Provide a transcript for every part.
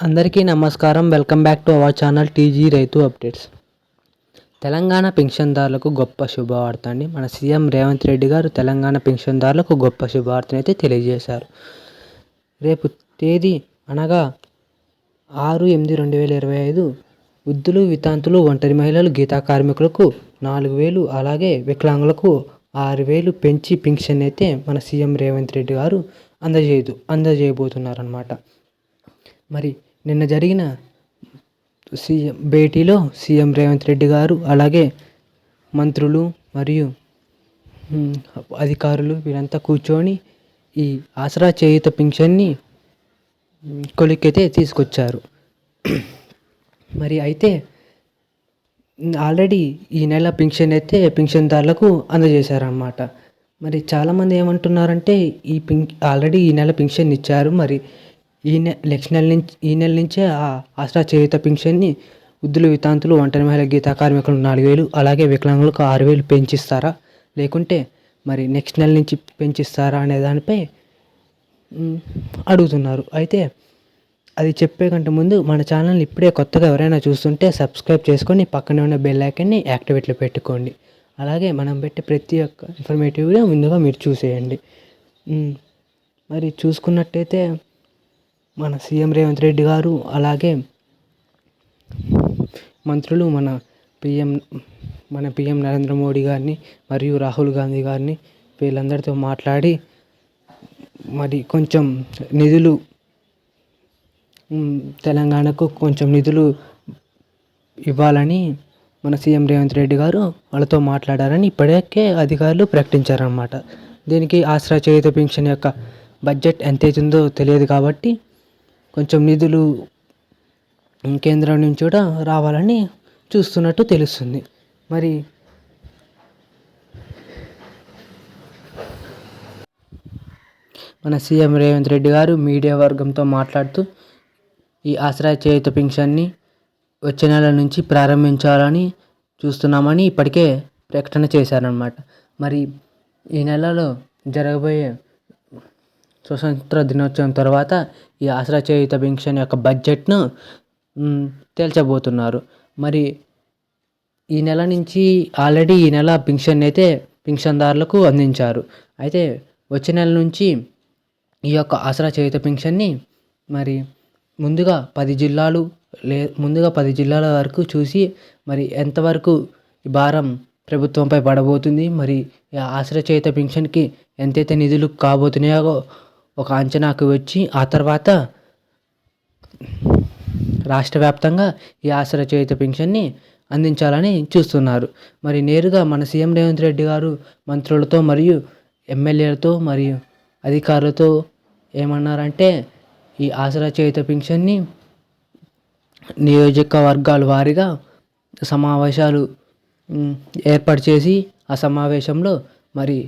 అందరికీ నమస్కారం. Welcome back to our channel TG రైతు అప్డేట్స్. తెలంగాణ పెన్షన్దారులకు గొప్ప శుభవార్త అండి. మన సీఎం రేవంత్ రెడ్డి గారు తెలంగాణ పెన్షన్దారులకు గొప్ప శుభవార్తను అయితే తెలియజేశారు. రేపు తేదీ అనగా ఆరు ఎనిమిది రెండు వేల ఇరవై ఐదు వృద్ధులు వితాంతులు ఒంటరి మహిళలు గీతా కార్మికులకు నాలుగు వేలు అలాగే వికలాంగులకు ఆరు వేలు పెంచి పింఛన్ అయితే మన సీఎం రేవంత్ రెడ్డి గారు అందజేయదు అందజేయబోతున్నారనమాట మరి నిన్న జరిగిన సీఎం భేటీలో సీఎం రేవంత్ రెడ్డి గారు అలాగే మంత్రులు మరియు అధికారులు వీరంతా కూర్చొని ఈ ఆసరా చేయుత పింఛన్ని కొలిక్కితే తీసుకొచ్చారు. మరి అయితే ఆల్రెడీ ఈ నెల పింఛన్ అయితే పింఛన్దారులకు అందజేశారన్నమాట. మరి చాలామంది ఏమంటున్నారంటే ఈ పింక్ ఆల్రెడీ ఈ నెల పింఛన్ ఇచ్చారు మరి ఈ నె నెక్స్ట్ నెల నుంచి ఈ నెల నుంచే ఆ ఆసరా చేయుత పింఛన్ని వృద్ధులు వితాంతులు ఒంటరి మహిళ గీతా కార్మికులు నాలుగు వేలు అలాగే వికలాంగులకు ఆరు వేలు పెంచిస్తారా? లేకుంటే మరి నెక్స్ట్ నెల నుంచి పెంచిస్తారా అనే దానిపై అడుగుతున్నారు. అయితే అది చెప్పే కంటే ముందు మన ఛానల్ ఇప్పుడే కొత్తగా ఎవరైనా చూస్తుంటే సబ్స్క్రైబ్ చేసుకొని పక్కనే ఉన్న బెల్ ఐకన్ని యాక్టివేట్లో పెట్టుకోండి. అలాగే మనం పెట్టే ప్రతి ఒక్క ఇన్ఫర్మేటివ్ ముందుగా మీరు చూసేయండి. మరి చూసుకున్నట్టయితే మన సీఎం రేవంత్ రెడ్డి గారు అలాగే మంత్రులు మన పిఎం మన పిఎం నరేంద్ర మోడీ గారిని మరియు రాహుల్ గాంధీ గారిని వీళ్ళందరితో మాట్లాడి మరి కొంచెం నిధులు తెలంగాణకు కొంచెం నిధులు ఇవ్వాలని మన సీఎం రేవంత్ రెడ్డి గారు వాళ్ళతో మాట్లాడారని ఇప్పటికే అధికారులు ప్రకటించారన్నమాట. దీనికి ఆసరా చేయుత పింఛన్ యొక్క బడ్జెట్ ఎంత అవుతుందో తెలియదు కాబట్టి కొంచెం నిధులు కేంద్రం నుంచి కూడా రావాలని చూస్తున్నట్టు తెలుస్తుంది. మరి మన సీఎం రేవంత్ రెడ్డి గారు మీడియా వర్గంతో మాట్లాడుతూ ఈ ఆసరా చేయుత పింఛన్ని వచ్చే నెల నుంచి ప్రారంభించాలని చూస్తున్నామని ఇప్పటికే ప్రకటన చేశారనమాట మరి ఈ నెలలో జరగబోయే స్వతంత్ర దినోత్సవం తర్వాత ఈ ఆసరా చేయుత యొక్క బడ్జెట్ను తేల్చబోతున్నారు. మరి ఈ నెల నుంచి ఆల్రెడీ ఈ నెల పింఛన్ అయితే పింఛన్దారులకు అందించారు. అయితే వచ్చే నెల నుంచి ఈ యొక్క ఆసరా చేయుత పింఛన్ని మరి ముందుగా పది జిల్లాలు లే ముందుగా పది జిల్లాల వరకు చూసి మరి ఎంతవరకు ఈ భారం ప్రభుత్వంపై పడబోతుంది మరి ఈ ఆసరా చేయుత పింఛన్కి ఎంతైతే నిధులు కాబోతున్నాయో ఒక అంచనాకు వచ్చి ఆ తర్వాత రాష్ట్ర వ్యాప్తంగా ఈ ఆసరా చేయుత పింఛన్ని అందించాలని చూస్తున్నారు. మరి నేరుగా మన సీఎం రేవంత్ రెడ్డి గారు మంత్రులతో మరియు ఎమ్మెల్యేలతో మరియు అధికారులతో ఏమన్నారంటే ఈ ఆసరా చేయుత పింఛన్ని నియోజకవర్గాల వారీగా సమావేశాలు ఏర్పాటు చేసి ఆ సమావేశంలో మరి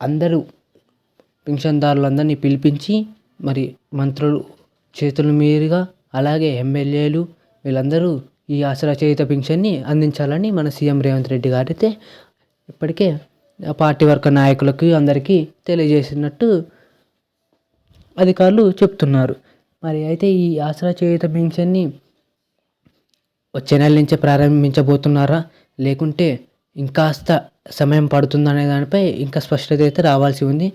అందరూ పింఛన్దారులందరినీ పిలిపించి మరి మంత్రులు చేతుల మీదుగా అలాగే ఎమ్మెల్యేలు వీళ్ళందరూ ఈ ఆసరా చేయుత పింఛన్ని అందించాలని మన సీఎం రేవంత్ రెడ్డి గారైతే ఇప్పటికే పార్టీ వర్గ నాయకులకి అందరికీ తెలియజేసినట్టు అధికారులు చెప్తున్నారు. మరి అయితే ఈ ఆసరా చేయుత పింఛన్ని వచ్చే నెల నుంచే ప్రారంభించబోతున్నారా? లేకుంటే ఇంకాస్త సమయం పడుతుందనే దానిపై ఇంకా స్పష్టత అయితే రావాల్సి ఉంది.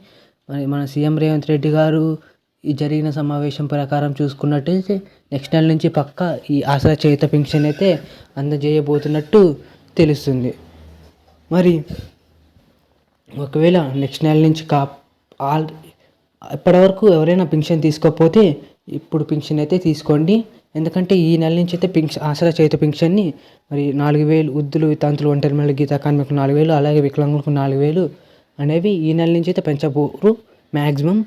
మరి మన సీఎం రేవంత్ రెడ్డి గారు ఈ జరిగిన సమావేశం ప్రకారం చూసుకున్నట్టయితే నెక్స్ట్ నెల నుంచి పక్క ఈ ఆసరా చేయుత పింఛన్ అయితే అందజేయబోతున్నట్టు తెలుస్తుంది. మరి ఒకవేళ నెక్స్ట్ నెల నుంచి కా ఆల్ ఇప్పటివరకు ఎవరైనా పెన్షన్ తీసుకోకపోతే ఇప్పుడు పెన్షన్ అయితే తీసుకోండి. ఎందుకంటే ఈ నెల నుంచి అయితే పెన్షన్ ఆసరా చేత పెన్షన్ని మరి నాలుగు వేలు వృద్ధులు వితాంతులు ఒంటరి మళ్ళీ గీతా నాలుగు వేలు అలాగే వికలాంగులకు నాలుగు వేలు అనేవి ఈ నెల నుంచి అయితే పెంచబోరు. మ్యాక్సిమం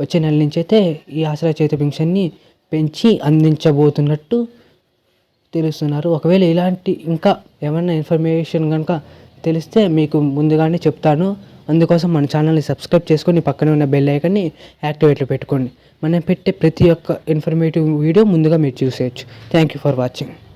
వచ్చే నెల నుంచి అయితే ఈ ఆసరా చేత పింఛన్ని పెంచి అందించబోతున్నట్టు తెలుస్తున్నారు. ఒకవేళ ఇలాంటి ఇంకా ఏమైనా ఇన్ఫర్మేషన్ కనుక తెలిస్తే మీకు ముందుగానే చెప్తాను. అందుకోసం మన ఛానల్ని సబ్స్క్రైబ్ చేసుకొని పక్కనే ఉన్న బెల్ ఐకన్ని యాక్టివేట్లో పెట్టుకోండి. మనం పెట్టే ప్రతి ఒక్క ఇన్ఫర్మేటివ్ వీడియో ముందుగా మీరు చూసేయచ్చు. Thank you for watching.